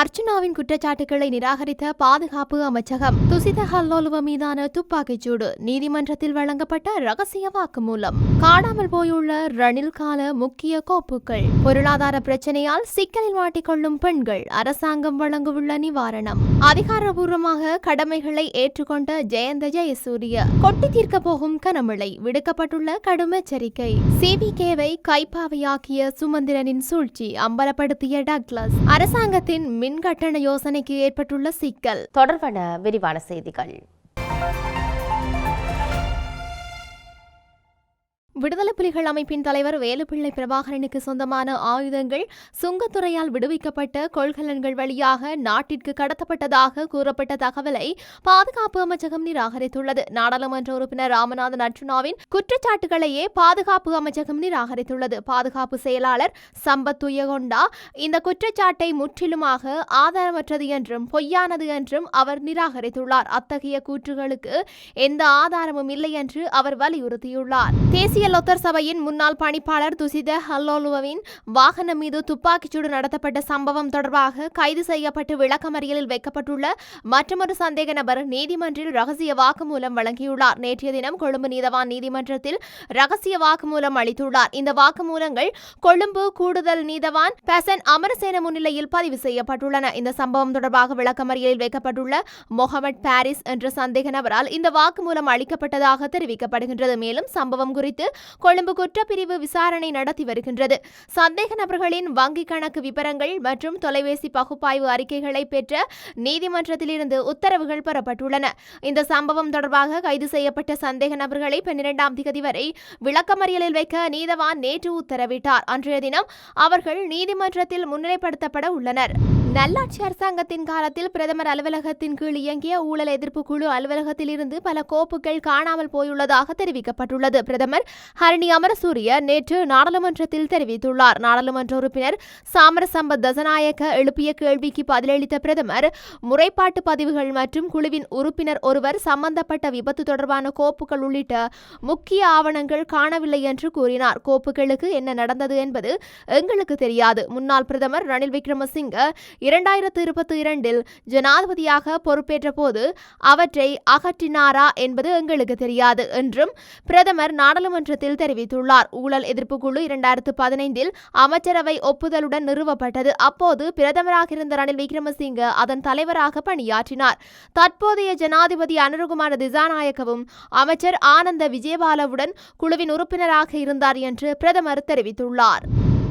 அர்ச்சனாவின் குற்றச்சாட்டுகளை நிராகரித்த பாதுகாப்பு அமைச்சகம் துசித ஹல்லோலுவ மீதான துப்பாக்கிச்சூடு நீதிமன்றத்தில் வழங்கப்பட்ட ரகசிய வாக்குமூலம். காணாமல் போயுள்ள ரணில் கால முக்கிய கோப்புகள். பொருளாதார பிரச்சனையால் சிக்கலில் மாட்டிக்கொள்ளும் பெண்கள் அரசாங்கம் வழங்கவுள்ள நிவாரணம். அதிகாரபூர்வமாக கடமைகளை ஏற்றுக்கொண்ட ஜெயந்த ஜெயசூரிய கொட்டி தீர்க்க போகும் கனமழை விடுக்கப்பட்டுள்ள கடும் எச்சரிக்கை. சிபிகேவை கைப்பாவையாக்கிய சுமந்திரனின் சூழ்ச்சி அம்பலப்படுத்திய டக்ளஸ். அரசாங்கத்தின் மின் கட்டண யோசனைக்கு ஏற்பட்டுள்ள சிக்கல். தொடர்பான விரிவான செய்திகள். விடுதலை புலிகள் அமைப்பின் தலைவர் வேலுப்பிள்ளை பிரபாகரனுக்கு சொந்தமான ஆயுதங்கள் சுங்கத்துறையால் விடுவிக்கப்பட்ட கொள்கலன்கள் வழியாக நாட்டிற்கு கடத்தப்பட்டதாக கூறப்பட்ட தகவலை பாதுகாப்பு அமைச்சகம் நிராகரித்துள்ளது. நாடாளுமன்ற உறுப்பினர் ராமநாதன் அர்ஜுனாவின் குற்றச்சாட்டுகளையே பாதுகாப்பு அமைச்சகம் நிராகரித்துள்ளது. பாதுகாப்பு செயலாளர் சம்பத் துயகொண்டா இந்த குற்றச்சாட்டை முற்றிலுமாக ஆதாரமற்றது என்றும் பொய்யானது என்றும் அவர் நிராகரித்துள்ளார். அத்தகைய கூற்றுகளுக்கு எந்த ஆதாரமும் இல்லை என்று அவர் வலியுறுத்தியுள்ளார். தேசிய லொத்தர் சபையின் முன்னாள் பணிப்பாளர் துசித ஹல்லோலுவின் வாகனம் மீது துப்பாக்கிச்சூடு நடத்தப்பட்ட சம்பவம் தொடர்பாக கைது செய்யப்பட்டு விளக்கமறியலில் வைக்கப்பட்டுள்ள மற்றொரு சந்தேக நபர் நீதிமன்றில் ரகசிய வாக்குமூலம் வழங்கியுள்ளார். நேற்றைய தினம் கொழும்பு நீதவான் நீதிமன்றத்தில் ரகசிய வாக்குமூலம் அளித்துள்ளார். இந்த வாக்குமூலங்கள் கொழும்பு கூடுதல் நீதவான் பெசன் அமரசேன முன்னிலையில் பதிவு செய்யப்பட்டுள்ளன. இந்த சம்பவம் தொடர்பாக விளக்கமறியலில் வைக்கப்பட்டுள்ள மொஹமட் பாரிஸ் என்ற சந்தேக நபரால் இந்த வாக்குமூலம் அளிக்கப்பட்டதாக தெரிவிக்கப்படுகின்றது. மேலும் சம்பவம் குறித்து கொழும்பு குற்றப்பிரிவு விசாரணை நடத்தி வருகின்றது. சந்தேக நபர்களின் வங்கிக் கணக்கு விவரங்கள் மற்றும் தொலைபேசி பகுப்பாய்வு அறிக்கைகளை பெற்ற நீதிமன்றத்திலிருந்து உத்தரவுகள் பெறப்பட்டுள்ளன. இந்த சம்பவம் தொடர்பாக கைது செய்யப்பட்ட சந்தேக நபர்களை பன்னிரெண்டாம் திகதி வரை விளக்கமறியலில் வைக்க நீதவான் நேற்று உத்தரவிட்டார். அன்றைய தினம் அவர்கள் நீதிமன்றத்தில் முன்னிலைப்படுத்தப்பட உள்ளனர். நல்லாட்சி அரசாங்கத்தின் காலத்தில் பிரதமர் அலுவலகத்தின் கீழ் இயங்கிய ஊழல் எதிர்ப்பு குழு அலுவலகத்தில் இருந்து பல கோப்புகள் காணாமல் போயுள்ளதாக தெரிவிக்கப்பட்டுள்ளது. பிரதமர் ஹரணி அமரசூரிய நேற்று நாடாளுமன்றத்தில் தெரிவித்துள்ளார். நாடாளுமன்ற உறுப்பினர் சாமரசம்பத் தசநாயக்க எழுப்பிய கேள்விக்கு பதிலளித்த பிரதமர் முறைப்பாட்டு பதிவுகள் மற்றும் குழுவின் உறுப்பினர் ஒருவர் சம்பந்தப்பட்ட விபத்து தொடர்பான கோப்புகள் உள்ளிட்ட முக்கிய ஆவணங்கள் காணவில்லை என்று கூறினார். கோப்புகளுக்கு என்ன நடந்தது என்பது எங்களுக்கு தெரியாது. முன்னாள் பிரதமர் ரணில் விக்ரமசிங்க இரண்டாயிரத்து இருபத்தி இரண்டில் ஜனாதிபதியாக பொறுப்பேற்ற போது அவற்றை அகற்றினாரா என்பது எங்களுக்கு தெரியாது என்றும் பிரதமர் நாடாளுமன்ற நாடாளுமன்றத்தில் தெரிவித்துள்ளார். ஊழல் எதிர்ப்பு குழு இரண்டாயிரத்து பதினைந்தில் அமைச்சரவை ஒப்புதலுடன் நிறுவப்பட்டது. அப்போது பிரதமராக இருந்த ரணில் விக்ரமசிங்க அதன் தலைவராக பணியாற்றினார். தற்போதைய ஜனாதிபதி அனுருகுமார திசாநாயக்கவும் அமைச்சர் ஆனந்த விஜயபாலவுடன் குழுவின் உறுப்பினராக இருந்தார் என்று பிரதமர் தெரிவித்துள்ளார்.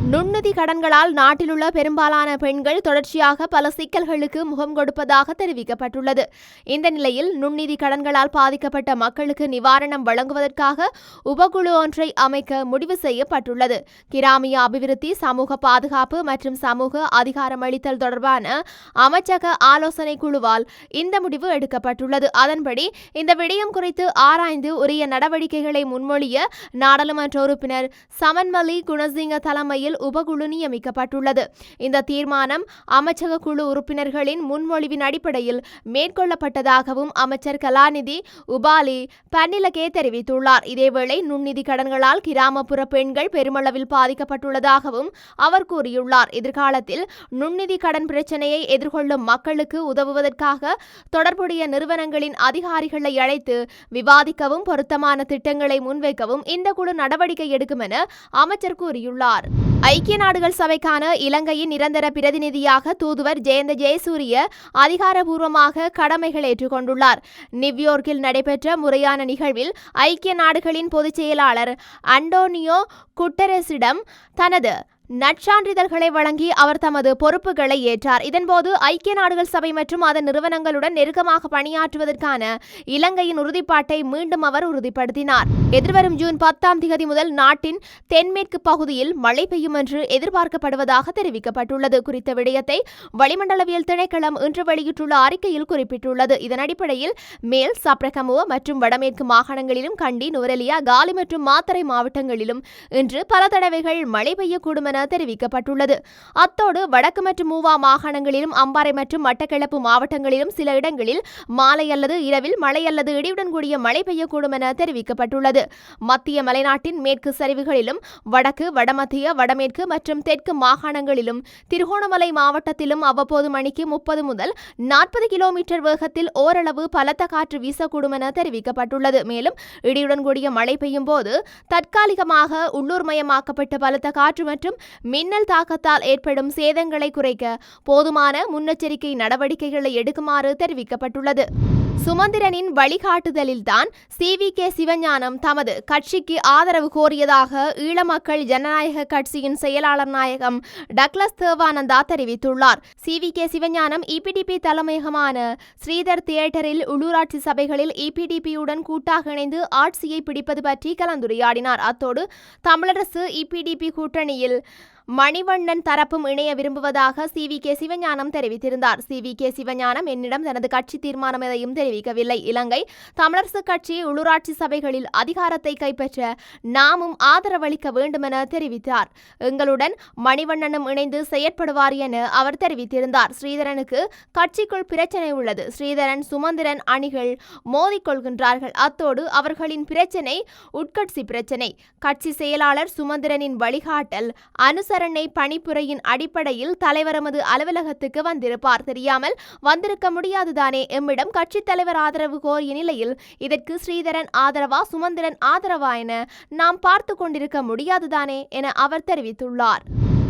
நுண்நிதி கடன்களால் நாட்டிலுள்ள பெரும்பாலான பெண்கள் தொடர்ச்சியாக பல சிக்கல்களுக்கு முகம் கொடுப்பதாக தெரிவிக்கப்பட்டுள்ளது. இந்த நிலையில் நுண்நிதி கடன்களால் பாதிக்கப்பட்ட மக்களுக்கு நிவாரணம் வழங்குவதற்காக உபகுழு ஒன்றை அமைக்க முடிவு செய்யப்பட்டுள்ளது. கிராமிய அபிவிருத்தி சமூக பாதுகாப்பு மற்றும் சமூக அதிகாரமளித்தல் தொடர்பான அமைச்சக ஆலோசனை குழுவால் இந்த முடிவு எடுக்கப்பட்டுள்ளது. அதன்படி இந்த விடயம் குறித்து ஆராய்ந்து உரிய நடவடிக்கைகளை முன்மொழிய நாடாளுமன்ற உறுப்பினர் சமன்மலி குணசிங்க தலைமையில் உபகுழு நியமிக்கப்பட்டுள்ளது இந்த தீர்மானம் அமைச்சக குழு உறுப்பினர்களின் முன்மொழிவின் அடிப்படையில் மேற்கொள்ளப்பட்டதாகவும் அமைச்சர் கலாநிதி உபாலி பன்னிலகே தெரிவித்துள்ளார். இதேவேளை நுண்நிதி கடன்களால் கிராமப்புற பெண்கள் பெருமளவில் பாதிக்கப்பட்டுள்ளதாகவும் அவர் கூறியுள்ளார். எதிர்காலத்தில் நுண்நிதி கடன் பிரச்சினையை எதிர்கொள்ளும் மக்களுக்கு உதவுவதற்காக தொடர்புடைய நிறுவனங்களின் அதிகாரிகளை அழைத்து விவாதிக்கவும் பொருத்தமான திட்டங்களை முன்வைக்கவும் இந்த குழு நடவடிக்கை எடுக்கும் என அமைச்சர் கூறியுள்ளார். ஐக்கிய நாடுகள் சபைக்கான இலங்கையின் நிரந்தர பிரதிநிதியாக தூதுவர் ஜெயந்த ஜெயசூரிய அதிகாரபூர்வமாக கடமைகள் ஏற்றுக்கொண்டுள்ளார். நியூயோர்க்கில் நடைபெற்ற முறையான நிகழ்வில் ஐக்கிய நாடுகளின் பொதுச் செயலாளர் அண்டோனியோ குட்டரஸிடம் தனது நற்சான்றிதழ்களை வழங்கி அவர் தமது பொறுப்புகளை ஏற்றார். இதன்போது ஐக்கிய நாடுகள் சபை மற்றும் அதன் நிறுவனங்களுடன் நெருக்கமாக பணியாற்றுவதற்கான இலங்கையின் உறுதிப்பாட்டை மீண்டும் அவர் உறுதிப்படுத்தினார். எதிர்வரும் ஜூன் பத்தாம் திகதி முதல் நாட்டின் தென்மேற்கு பகுதியில் மழை பெய்யும் என்று எதிர்பார்க்கப்படுவதாக தெரிவிக்கப்பட்டுள்ளது. குறித்த விடயத்தை வளிமண்டலவியல் திணைக்களம் இன்று வெளியிட்டுள்ள அறிக்கையில் குறிப்பிட்டுள்ளது. இதன் அடிப்படையில் மேல் சப்ரகமுவ மற்றும் வடமேற்கு மாகாணங்களிலும் கண்டி நுவரெலியா காலி மற்றும் மாத்தரை மாவட்டங்களிலும் இன்று பல தடவைகள் மழை பெய்யக்கூடும் என என தெரிவிக்கப்பட்டுள்ளது. அத்தோடு வடக்கு மற்றும் மூவா மாகாணங்களிலும் அம்பாறை மற்றும் மட்டக்களப்பு மாவட்டங்களிலும் சில இடங்களில் மாலை அல்லது இரவில் மழை அல்லது இடியுடன் கூடிய மழை பெய்யக்கூடும் என தெரிவிக்கப்பட்டுள்ளது. மத்திய மலைநாட்டின் மேற்கு சரிவுகளிலும் வடக்கு வடமத்திய வடமேற்கு மற்றும் தெற்கு மாகாணங்களிலும் திருகோணமலை மாவட்டத்திலும் அவ்வப்போது மணிக்கு முப்பது முதல் நாற்பது கிலோமீட்டர் வேகத்தில் ஓரளவு பலத்த காற்று வீசக்கூடும் என தெரிவிக்கப்பட்டுள்ளது. மேலும் இடியுடன் கூடிய மழை பெய்யும் போது தற்காலிகமாக உள்ளூர் மயமாக்கப்பட்ட பலத்த காற்று மற்றும் மின்னல் தாக்கத்தால் ஏற்படும் சேதங்களை குறைக்க போதுமான முன்னெச்சரிக்கை நடவடிக்கைகளை எடுக்குமாறு தெரிவிக்கப்பட்டுள்ளது. சுமந்திரனின் வழிகாட்டுதலில்தான் சிவி கே. சிவஞானம் தமது கட்சிக்கு ஆதரவு கோரியதாக ஈழமக்கள் ஜனநாயக கட்சியின் செயலாளர் நாயகம் டக்ளஸ் தேவானந்தா தெரிவித்துள்ளார். CV K. சிவஞானம் இபிடிபி தலைமையகமான ஸ்ரீதர் தியேட்டரில் உள்ளூராட்சி சபைகளில் இபிடிபியுடன் கூட்டாக இணைந்து ஆட்சியை பிடிப்பது பற்றி கலந்துரையாடினார். அத்தோடு தமிழரசு இபிடிபி கூட்டணியில் மணிவண்ணன் தரப்பும் இணைய விரும்புவதாக சி வி கே சிவஞானம் தெரிவித்திருந்தார். சி வி கே சிவஞானம் என்னிடம் தனது கட்சி தீர்மானம் எதையும் தெரிவிக்கவில்லை. இலங்கை தமிழரசு கட்சி உள்ளூராட்சி சபைகளில் அதிகாரத்தை கைப்பற்ற நாமும் ஆதரவளிக்க வேண்டுமென தெரிவித்தார். எங்களுடன் மணிவண்ணனும் இணைந்து செயற்படுவார் என அவர் தெரிவித்திருந்தார். ஸ்ரீதரனுக்கு கட்சிக்குள் பிரச்சனை உள்ளது. ஸ்ரீதரன் சுமந்திரன் அணிகள் மோதிக்கொள்கின்றார்கள் அத்தோடு அவர்களின் பிரச்சனை உட்கட்சி பிரச்சனை. கட்சி செயலாளர் சுமந்திரனின் வழிகாட்டல் அனுசரணை பணிப்புரையின் அடிப்படையில் தலைவரமது அலுவலகத்துக்கு வந்திருப்பார். தெரியாமல் வந்திருக்க முடியாதுதானே எம்மிடம் கட்சித் தலைவர் ஆதரவு கோரிய நிலையில் இதற்கு ஸ்ரீதரன் ஆதரவா சுமந்திரன் ஆதரவா என நாம் பார்த்து கொண்டிருக்க முடியாதுதானே என அவர் தெரிவித்துள்ளார்.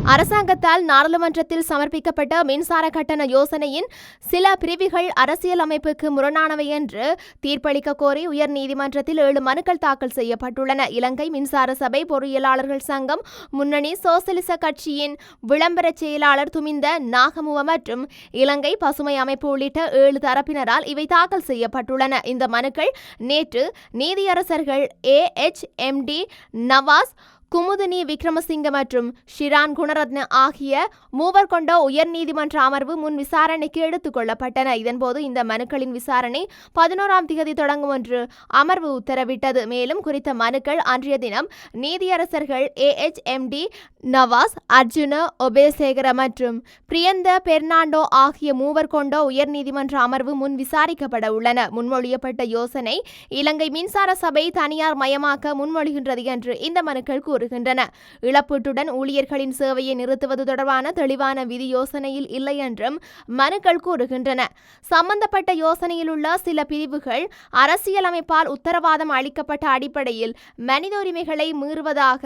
அரசாங்கத்தால் நாடாளுமன்றத்தில் சமர்ப்பிக்கப்பட்ட மின்சார கட்டண யோசனையின் சில பிரிவுகள் அரசியல் அமைப்புக்கு முரணானவை என்று தீர்ப்பளிக்க கோரி உயர்நீதிமன்றத்தில் ஏழு மனுக்கள் தாக்கல் செய்யப்பட்டுள்ளன. இலங்கை மின்சார சபை பொறியியலாளர்கள் சங்கம் முன்னணி சோசலிச கட்சியின் விளம்பர செயலாளர் துமிந்த நாகமுவ மற்றும் இலங்கை பசுமை அமைப்பு உள்ளிட்ட ஏழு தரப்பினரால் இவை தாக்கல் செய்யப்பட்டுள்ளன. இந்த மனுக்கள் நேற்று நீதியரசர்கள் A H M D Nawaz Kumudini Wickramasinghe மற்றும் ஷிரான் குணரத்ன ஆகிய மூவர் கொண்ட உயர்நீதிமன்ற அமர்வு முன் விசாரணைக்கு எடுத்துக் கொள்ளப்பட்டன. இதன்போது இந்த மனுக்களின் விசாரணை பதினோராம் திகதி தொடங்கும் என்று அமர்வு உத்தரவிட்டது. மேலும் குறித்த மனுக்கள் அன்றைய தினம் நீதியரசர்கள் A H M D Nawaz Arjuna Obeyesekere மற்றும் பிரியந்த பெர்னாண்டோ ஆகிய மூவர் கொண்ட உயர்நீதிமன்ற அமர்வு முன் விசாரிக்கப்பட உள்ளன. முன்மொழியப்பட்ட யோசனை இலங்கை மின்சார சபை தனியார் மயமாக்க முன்மொழிகின்றது என்று இந்த மனுக்கள் கூறுகின்றன. இழப்பீட்டுடன் ஊழியர்களின் சேவையை நிறுத்துவது தொடர்பான தெளிவான விதி யோசனையில் இல்லை என்றும் மனுக்கள் கூறுகின்றன. சம்பந்தப்பட்ட யோசனையில் உள்ள சில பிரிவுகள் அரசியலமைப்பால் உத்தரவாதம் அளிக்கப்பட்ட அடிப்படையில் மனித உரிமைகளை மீறுவதாக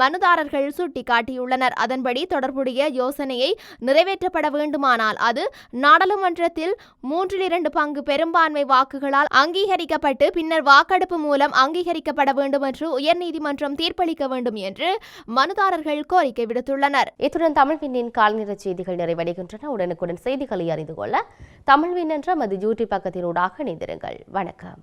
மனுதாரர்கள் சுட்டிக்காட்டியுள்ளனர். அதன்படி தொடர்புடைய யோசனையை நிறைவேற்றப்பட வேண்டுமானால் அது நாடாளுமன்றத்தில் மூன்றில் இரண்டு பங்கு பெரும்பான்மை வாக்குகளால் அங்கீகரிக்கப்பட்டு பின்னர் வாக்கெடுப்பு மூலம் அங்கீகரிக்கப்பட வேண்டும் என்று உயர்நீதிமன்றம் தீர்ப்பளிக்க வேண்டும் என்று மனுதாரர்கள் கோரிக்கை விடுத்துள்ளனர். இத்துடன் தமிழ்வினின் கால்நிற செய்திகள் நிறைவடைகின்றன. உடனுக்குடன் செய்திகளை அறிந்து கொள்ள தமிழ்வின் என்ற மது யூடியூப் பக்கத்தினூடாக இணைந்திருங்கள். வணக்கம்.